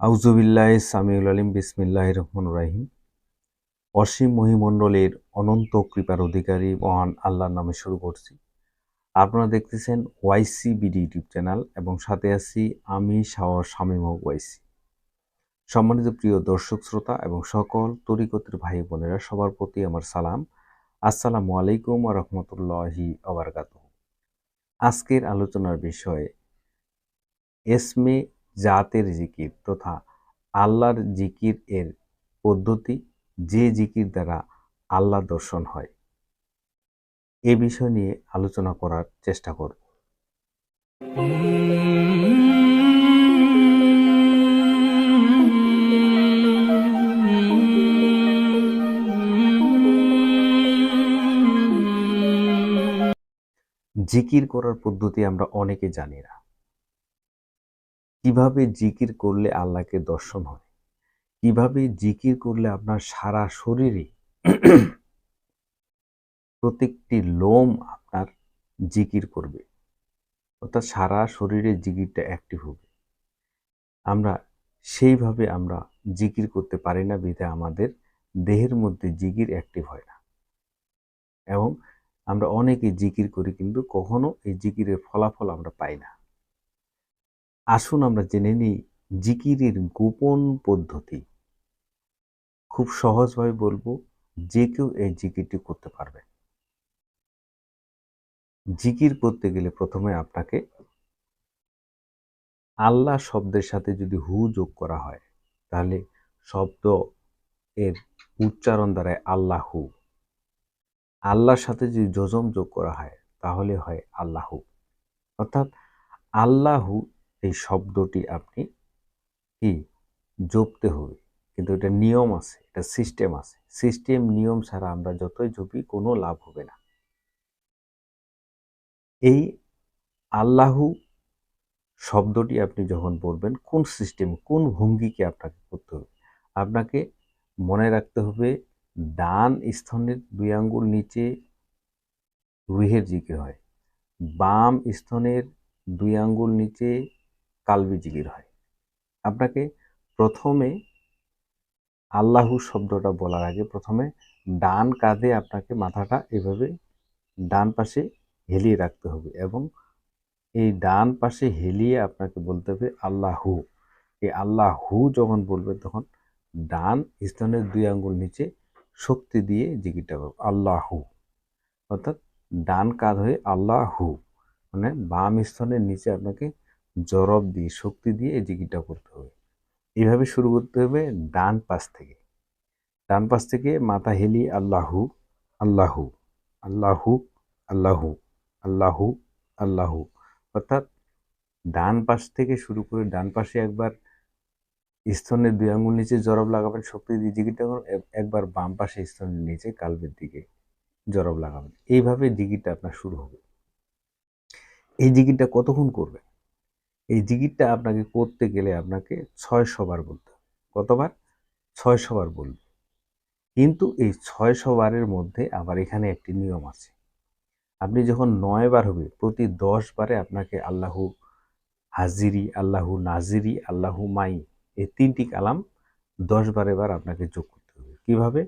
আউজুবিল্লাহ সামিউল আলিম বিসমিল্লাহ রহমান রাহিম। অসীম মহিমণ্ডলের অনন্ত কৃপার অধিকারী মহান আল্লাহর নামে শুরু করছি। আপনারা দেখতেছেন ওয়াইসি বিডি ইউটিউব চ্যানেল এবং সাথে আছি আমি শাহ শামীম ওয়াইসি। সম্মানিত প্রিয় দর্শক শ্রোতা এবং সকল তরিকতের ভাই বোনেরা, সবার প্রতি আমার সালাম। আসসালামু আলাইকুম আ রহমতুল্লাহি আবরকাত আজকের আলোচনার বিষয়ে এসমে জাতের জিকির তথা আল্লাহর জিকির এর পদ্ধতি যে জিকির দ্বারা আল্লাহ দর্শন হয়। এ বিষয় নিয়ে আলোচনা করার চেষ্টা করব। জিকির করার পদ্ধতি আমরা অনেকে জানি না। কীভাবে জিকির করলে আল্লাহকে দর্শন হয়? কীভাবে জিকির করলে আপনার সারা শরীরে প্রত্যেকটি লোম আপনার জিকির করবে? অর্থাৎ সারা শরীরে জিকিরটা অ্যাক্টিভ হবে। আমরা সেইভাবে আমরা জিকির করতে পারি না বিধে আমাদের দেহের মধ্যে জিকির অ্যাক্টিভ হয় না। এবং আমরা অনেকে জিকির করি কিন্তু কখনো এই জিকিরের ফলাফল আমরা পাই না। আসুন আমরা জেনে নিই জিকিরের গোপন পদ্ধতি। খুব সহজভাবে বলব, যে কেউ এই জিকিরটি করতে পারবে। জিকির করতে গেলে প্রথমে আপনাকে আল্লাহ শব্দের সাথে যদি হু যোগ করা হয়, তাহলে শব্দ এর উচ্চারণ দ্বারায় আল্লাহু আল্লাহর সাথে যদি যজম যোগ করা হয়, তাহলে হয় আল্লাহু অর্থাৎ আল্লাহু এই শব্দটি আপনি কি? জপতে হবে। কিন্তু এটা নিয়ম আছে, এটা সিস্টেম আছে। সিস্টেম নিয়ম ছাড়া আমরা যতই জপি, কোনো লাভ হবে না। এই আল্লাহু শব্দটি আপনি যখন বলবেন, কোন সিস্টেম কোন ভঙ্গিকে আপনাকে করতে হবে? আপনাকে মনে রাখতে হবে, ডান স্তনের দুই আঙ্গুল নিচে রুহের জিকির হয়। বাম স্তনের দুই আঙ্গুল নিচে কালবি জিকির হয়। আপনাকে প্রথমে আল্লাহু শব্দটা বলার আগে প্রথমে ডান কাঁধে আপনাকে মাথাটা এভাবে ডান পাশে হেলিয়ে রাখতে হবে এবং এই ডান পাশে হেলিয়ে আপনাকে বলতে হবে আল্লাহু। এই আল্লাহু যখন বলবে তখন ডান স্তনের দুই আঙ্গুল নিচে শক্তি দিয়ে জিকিরটা করবে, আল্লাহু। অর্থাৎ ডান কাঁধ হয়ে আল্লাহু মানে বাম স্তনের নিচে আপনাকে জরব দিয়ে, শক্তি দিয়ে এই জিকিরটা করতে হবে। এইভাবে শুরু করতে হবে ডান পাশ থেকে। ডান পাশ থেকে মাথা হেলিয়ে আল্লাহু আল্লাহু আল্লাহু আল্লাহু আল্লাহু আল্লাহু। অর্থাৎ ডান পাশ থেকে শুরু করে ডান পাশে একবার স্তনের দুই আঙুল নিচে জরব লাগাবেন, শক্তি দিয়ে জিকিরটা একবার বাম পাশে স্তনের নিচে কালবের দিকে জরব লাগাবেন। এইভাবে জিকিরটা আপনার শুরু হবে। এই জিকিরটা কতক্ষণ করবেন? এই জিকিরটা আপনাকে করতে গেলে আপনাকে ছয়শো বার বলতে কতবার? ছয়শো বার বলবে। কিন্তু এই ছয়শো বারের মধ্যে আবার এখানে একটি নিয়ম আছে। আপনি যখন নয় বার হবে, প্রতি দশ বারে আপনাকে আল্লাহু হাজিরি, আল্লাহু নাজিরি, আল্লাহু মাই এই তিনটি কালাম দশ বারে বার আপনাকে যোগ করতে হবে। কীভাবে?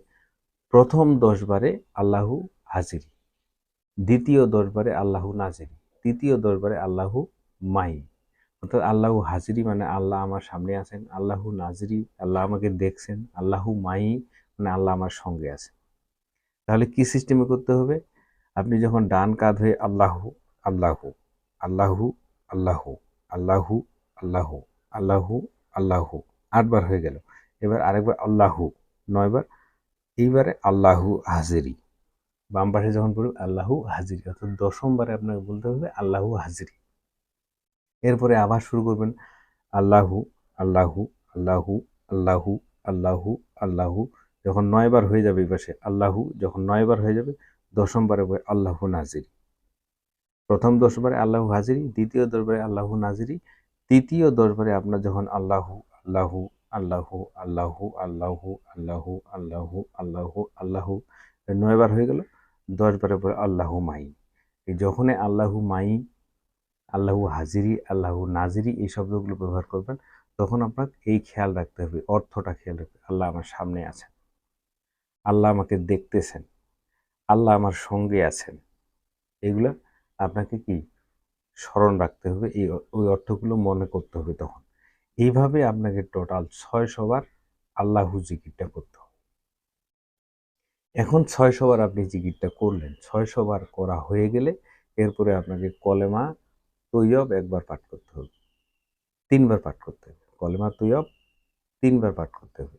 প্রথম দশ বারে আল্লাহু হাজিরি, দ্বিতীয় দশ বারে আল্লাহু নাজিরি, তৃতীয় দশ বারে আল্লাহু মাই। অর্থাৎ আল্লাহু হাজিরি মানে আল্লাহ আমার সামনে আছেন, আল্লাহু নাজরি, আল্লাহ আমাকে দেখছেন, আল্লাহু মাই মানে আল্লাহ আমার সঙ্গে আছেন। তাহলে কি সিস্টেমে করতে হবে? আপনি যখন ডান কাঁধ হয়ে আল্লাহু আল্লাহু আল্লাহু আল্লাহু আল্লাহু আল্লাহু আল্লাহু আল্লাহু, আটবার হয়ে গেল। এবার আরেকবার আল্লাহু, নয়বার, এইবারে আল্লাহু হাজিরি। বাম পাশে যখন পড়বে আল্লাহু হাজিরি, অর্থাৎ দশমবারে আপনাকে বলতে হবে আল্লাহু হাজিরি। এরপরে আবার শুরু করবেন আল্লাহু আল্লাহু আল্লাহু আল্লাহু আল্লাহু আল্লাহু যখন নয়বার হয়ে যাবে এই পাশে আল্লাহু যখন নয়বার হয়ে যাবে দশমবারে বই আল্লাহু নাজিরি প্রথম দশবারে আল্লাহু হাজিরি দ্বিতীয় দশবারে আল্লাহু নাজিরি তৃতীয় দশবারে আপনার যখন আল্লাহু আল্লাহু আল্লাহু আল্লাহু আল্লাহু আল্লাহু আল্লাহু আল্লাহু আল্লাহু নয়বার হয়ে গেল দশবারে পরে আল্লাহু মাই যখনই আল্লাহু মাই আল্লাহু হাজিরি, আল্লাহু নাজিরি এই শব্দগুলো ব্যবহার করবেন, তখন আপনার এই খেয়াল রাখতে হবে, অর্থটা খেয়াল রাখতে আল্লাহ আমার সামনে আছেন। আল্লাহ আমাকে দেখতেছেন। আল্লাহ আমার সঙ্গে আছেন। এগুলো আপনাকে কি? স্মরণ রাখতে হবে, এই ওই অর্থগুলো মনে করতে হবে তখন। এইভাবে আপনাকে টোটাল ছয় সবার আল্লাহু জিকিরটা করতে হবে। এখন ছয় সবার আপনি জিকিরটা করলেন ছয় সবার করা হয়ে গেলে এরপরে আপনাকে কলেমা তৈয়ব একবার পাঠ করতে হবে। তিনবার পাঠ করতে হবে। কলেমা তৈয়ব তিনবার পাঠ করতে হবে।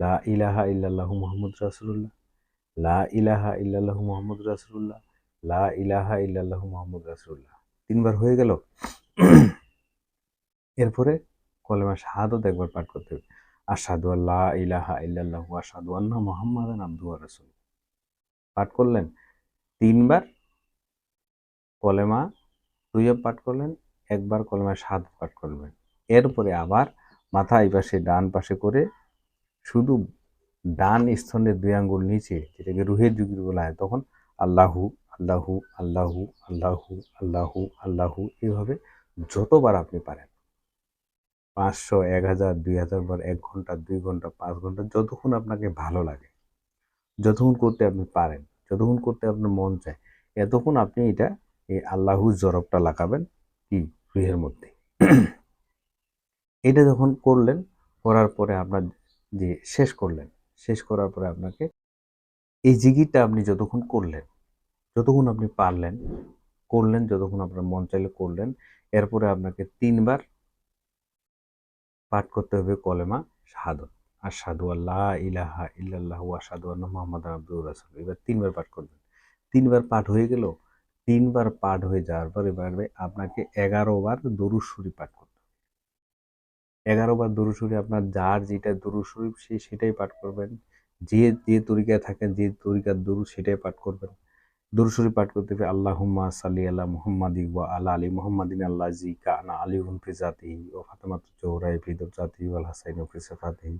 লা ইলাহা ইল্লাল্লাহু মুহাম্মদ রাসূলুল্লাহ, লা ইলাহা ইল্লাল্লাহু মুহাম্মদ রাসূলুল্লাহ, লা ইলাহা ইল্লাল্লাহু মুহাম্মদ রাসূলুল্লাহ। তিনবার হয়ে গেল। এরপরে কলেমা শাহাদত একবার পাঠ করতে হবে। আসাদু আল্লাহ ইলাহা ইল্লাল্লাহু আসাদু আন্না মুহাম্মাদান আবদুহু ওয়া রাসূলুহু। পাঠ করলেন। তিনবার কলেমা তৈয়ব পাঠ করলেন, একবার কলমে সাত পাঠ করবেন এরপরে আবার মাথা এই পাশে, ডান পাশে করে শুধু ডান স্তনের দুই আঙ্গুল নিচে, যেটাকে রুহের যুগির বলা হয়, তখন আল্লাহু আল্লাহু আল্লাহু আল্লাহু আল্লাহু আল্লাহু এইভাবে যতবার আপনি পারেন। পাঁচশো, এক হাজার, দুই হাজার বার, এক ঘণ্টা, দুই ঘণ্টা, পাঁচ ঘণ্টা, যতক্ষণ আপনাকে ভালো লাগে, যতক্ষণ করতে আপনি পারেন, যতক্ষণ করতে আপনার মন চায়, এতক্ষণ আপনি এটা এই আল্লাহু জরবটা লাগাবেন কি? রুহের মধ্যে। এটা যখন করলেন, করার পরে আপনার যে শেষ করলেন, শেষ করার পরে আপনাকে এই জিগিরটা আপনি যতক্ষণ করলেন, যতক্ষণ আপনি পারলেন, করলেন, যতক্ষণ আপনার মন চাইলে করলেন, এরপরে আপনাকে তিনবার পাঠ করতে হবে কলেমা শাহাদত। আর সাধু আল্লাহ ইলাহা ইল্লাল্লাহ আসাদু আল্লাহ মোহাম্মদ আব্দুল রাসুল। এবার তিনবার পাঠ করবেন। তিনবার পাঠ হয়ে গেল তিনবার পাঠ হয়ে যাওয়ার পর এবারে আপনাকে এগারো বার দরুদ পাঠ করতে হবে। এগারো বার দরুদ আপনার যার যেটা দরুদ শরীফ সে সেটাই পাঠ করবেন। যে যে তরিকায় থাকেন, যে তরিকার দরুদ, সেটাই পাঠ করবেন। দরুশরী পাঠ করতে হবে, আল্লাহুম্মা সাল্লি আল্লাহ মুহাম্মাদি ওয়া আলা আলী মুহাম্মাদিন আল্লাহ জি কানা আলী হুন ফি জাতিহি ও ফাতেমাত জোহরাই ফি জাতিহি ওয়াল হাসাইন ফি সাফাতিহি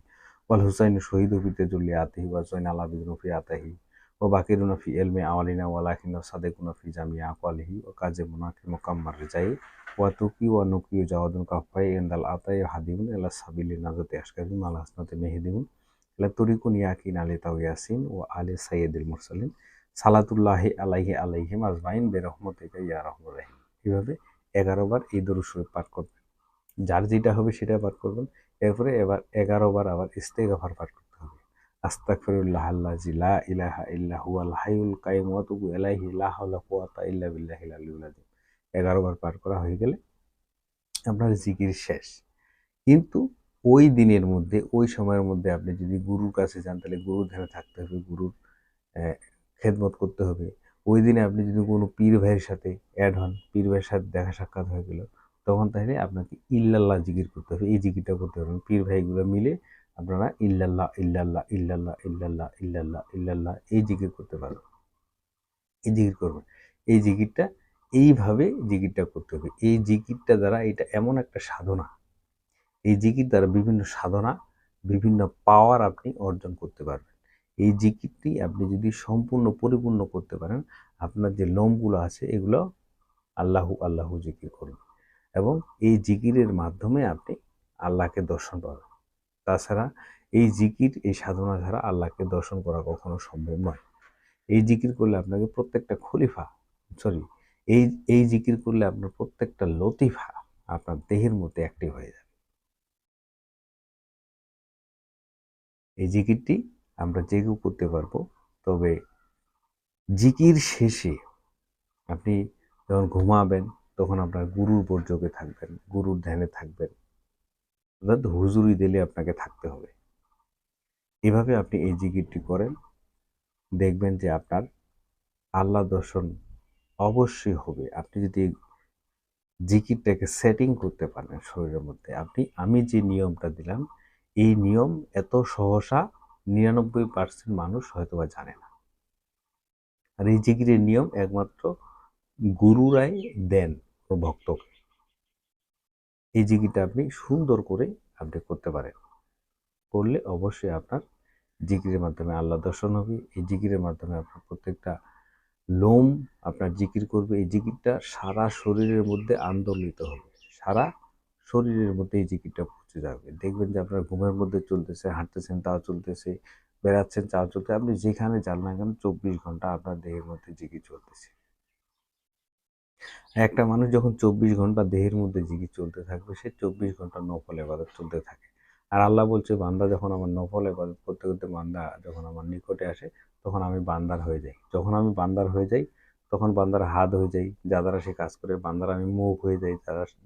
ওয়াল হুসাইন শহীদ ফি তেজুল্লি আতিহি ওয়া জৈন আলা বিদিন ফি আতাহি ও বাকিরুনা ফি এলমে আওয়ালিনা ওয়ালাকিনা সাদেকুনা ফি জামিয়া আকওয়ালিহি ও কাজে মুনাকি মুকাম্মার রিজাই ওয়া তুকি ওয়া নুকি জাওয়াদুন কাফাই এন্দাল আতাই হাদিউন এলা সাবিলি নাজাতে আশকারি মাল হাসনাতে মেহেদিউন এলা তরিকুন ইয়াকিন আলী তাও ইয়াসিন ও আলী সাইয়্যিদুল মুরসালিন সালাতুল্লাহ আলাইহি আলাইহিম আজমাইন বেরহমতিকা ইয়া রহমান রাহিম এইভাবে এগারো বার এই দরুদ শরীফ পাঠ করবেন। যার যেটা হবে সেটা পাঠ করবেন। এরপরে এবার এগারো বার আবার ইস্তেগাফার পাঠ হবে আস্তাগফিরুল্লাহ আল্লাজি লা ইলাহা ইল্লা হুয়াল হাইয়ুল কাইয়ুম ওয়া তুবু ইলাইহি লা হাওলা কুওয়াতা ইল্লা বিল্লাহিল আলিয়্যিল আযীম এগারো বার করা হয়ে গেলে আপনার জিকির শেষ। কিন্তু ওই দিনের মধ্যে, ওই সময়ের মধ্যে আপনি যদি গুরুর কাছে যান, তাহলে গুরুর ধ্যানে থাকতে হবে, গুরুর খেদমত করতে হবে। ওই দিনে আপনি যদি কোনো পীর ভাইয়ের সাথে অ্যাড হন, পীর ভাইয়ের সাথে দেখা সাক্ষাৎ হয়ে গেল, তখন তাহলে আপনাকে ইল্লাল্লাহ জিকির করতে হবে, এই জিকিরটা করতে হবে। পীর ভাইগুলো মিলে আপনারা ইল্লাল্লাহ ইল্লাল্লাহ ইল্লাল্লাহ ইল্লাল্লাহ ইল্লাল্লাহ ইল্লাল্লাহ এই জিকির করতে পারবেন। এই জিকির করবেন। এই জিকিরটা, এইভাবে জিকিরটা করতে হবে। এই জিকিরটা দ্বারা এটা এমন একটা সাধনা। এই জিকির দ্বারা বিভিন্ন সাধনা, বিভিন্ন পাওয়ার আপনি অর্জন করতে পারবেন। এই জিকিরটি আপনি যদি সম্পূর্ণ পরিপূর্ণ করতে পারেন, আপনার যে লোমগুলো আছে, এগুলো আল্লাহু আল্লাহু জিকির করুন এবং এই জিকিরের মাধ্যমে আপনি আল্লাহকে দর্শন পাবেন। তাছাড়া এই জিকির, এই সাধনা ছাড়া আল্লাহকে দর্শন করা কখনো সম্ভব নয়। এই জিকির করলে আপনাকে প্রত্যেকটা খলিফা সরি এই এই জিকির করলে আপনার প্রত্যেকটা লতিফা আপনার দেহের মধ্যে অ্যাক্টিভ হয়ে যাবে। এই জিকিরটি আমরা জেগেও করতে পারব, তবে জিকির শেষে আপনি যখন ঘুমাবেন, তখন আপনার গুরুর বর্জকে থাকবেন, গুরুর ধ্যানে থাকবেন। অর্থাৎ হুজুরি দিলে আপনাকে থাকতে হবে। এভাবে আপনি এই জিকিরটি করেন, দেখবেন যে আপনার আল্লাহ দর্শন অবশ্যই হবে। আপনি যদি জিকিরটাকে সেটিং করতে পারেন শরীরের মধ্যে, আপনি, আমি যে নিয়মটা দিলাম, এই নিয়ম এত সহসা নিরানব্বই পার্সেন্ট মানুষ হয়তোবা জানে না। আর এই জিকিরের নিয়ম একমাত্র গুরুরাই দেন, ভক্তকে। এই জিকিরটা আপনি সুন্দর করে আপনি করতে পারেন। করলে অবশ্যই আপনার জিকিরের মাধ্যমে আল্লাহ দর্শন হবে। এই জিকিরের মাধ্যমে আপনার প্রত্যেকটা লোম আপনার জিকির করবে। এই জিকিরটা সারা শরীরের মধ্যে আন্দোলিত হবে। সারা শরীরের মধ্যে এই জিকিরটা পৌঁছে যাবে। দেখবেন যে আপনার ঘুমের মধ্যে চলতেছে, হাঁটতেছেন, তাও চলতেছে, বেড়াচ্ছেন, তাও চলতে আপনি যেখানে যান না কেন, চব্বিশ ঘণ্টা আপনার দেহের মধ্যে জিকির চলতেছে। একটা মানুষ যখন চব্বিশ ঘণ্টা দেহের মধ্যে জিগি চলতে থাকবে, সে চব্বিশ ঘণ্টা নফল এবাদত চলতে থাকে। আর আল্লাহ বলছে, বান্দা যখন আমার নফল এবাদত করতে করতে বান্দা যখন আমার নিকটে আসে, তখন আমি বান্দার হয়ে যাই। যখন আমি বান্দার হয়ে যাই, তখন বান্দার হাত হয়ে যাই যা দ্বারা সে কাজ করে, বান্দার আমি মুখ হয়ে যাই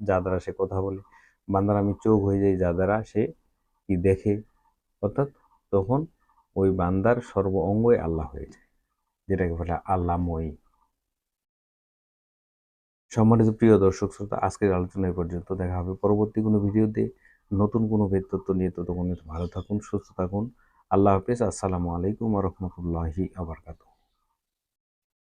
যা দ্বারা সে কথা বলে, বান্দার আমি চোখ হয়ে যাই যা দ্বারা সে কি দেখে। অর্থাৎ তখন ওই বান্দার সর্ব অঙ্গই আল্লাহ হয়ে যায়, যেটাকে বলে আল্লাহময়ী সম্মানিত প্রিয় দর্শক শ্রোতা, আজকের আলোচনা পর্যন্ত দেখা হবে। পরবর্তী কোনো ভিডিওতে নতুন কোনো ব্যক্তিত্ব নিয়ে ততক্ষণ ভালো থাকুন, সুস্থ থাকুন। আল্লাহ হাফিজ। আসসালামু আলাইকুম রহমতুল্লাহি আবরকাত